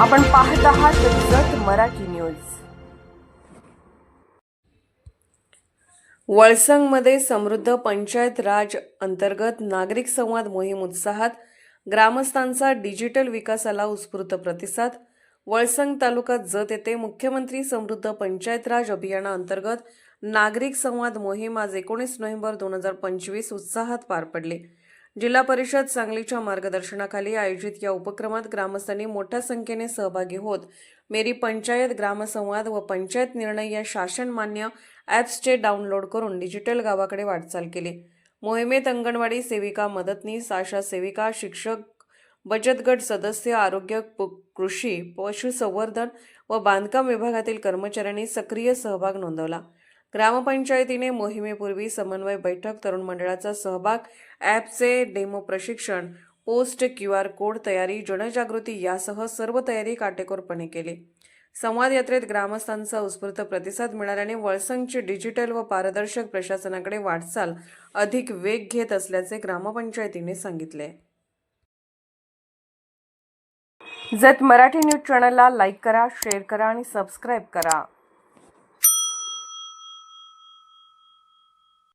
आपण पाहत आहात जत मराठी न्यूज. वळसंगमध्ये समृद्ध पंचायत राज अंतर्गत नागरिक संवाद मोहीम उत्साहात ग्रामस्थांचा डिजिटल विकासाला उत्स्फूर्त प्रतिसाद. वळसंग तालुका जत येथे मुख्यमंत्री समृद्ध पंचायत राज अभियानाअंतर्गत नागरिक संवाद मोहीम आज एकोणीस नोव्हेंबर दोन हजार पंचवीस उत्साहात पार पडली. जिल्हा परिषद सांगलीच्या मार्गदर्शनाखाली आयोजित या उपक्रमात ग्रामस्थांनी मोठ्या संख्येने सहभागी होत मेरी पंचायत ग्रामसंवाद व पंचायत निर्णय या शासनमान्य ॲप्सचे डाउनलोड करून डिजिटल गावाकडे वाटचाल केली. मोहिमेत अंगणवाडी सेविका मदतनीस आशा सेविका शिक्षक बचत गट सदस्य आरोग्य प- कृषी पशुसंवर्धन व बांधकाम विभागातील कर्मचाऱ्यांनी सक्रिय सहभाग नोंदवला. ग्रामपंचायतीने मोहिमेपूर्वी समन्वय बैठक तरुण मंडळाचा सहभाग ॲपचे डेमो प्रशिक्षण पोस्ट क्यू आर कोड तयारी जनजागृती यासह सर्व तयारी काटेकोरपणे केली. संवाद यात्रेत ग्रामस्थांचा उत्स्फूर्त प्रतिसाद मिळाल्याने वळसंगची डिजिटल व पारदर्शक प्रशासनाकडे वाटचाल अधिक वेग घेत असल्याचे ग्रामपंचायतीने सांगितले. जत मराठी न्यूज चॅनलला लाईक करा शेअर करा आणि सबस्क्राईब करा.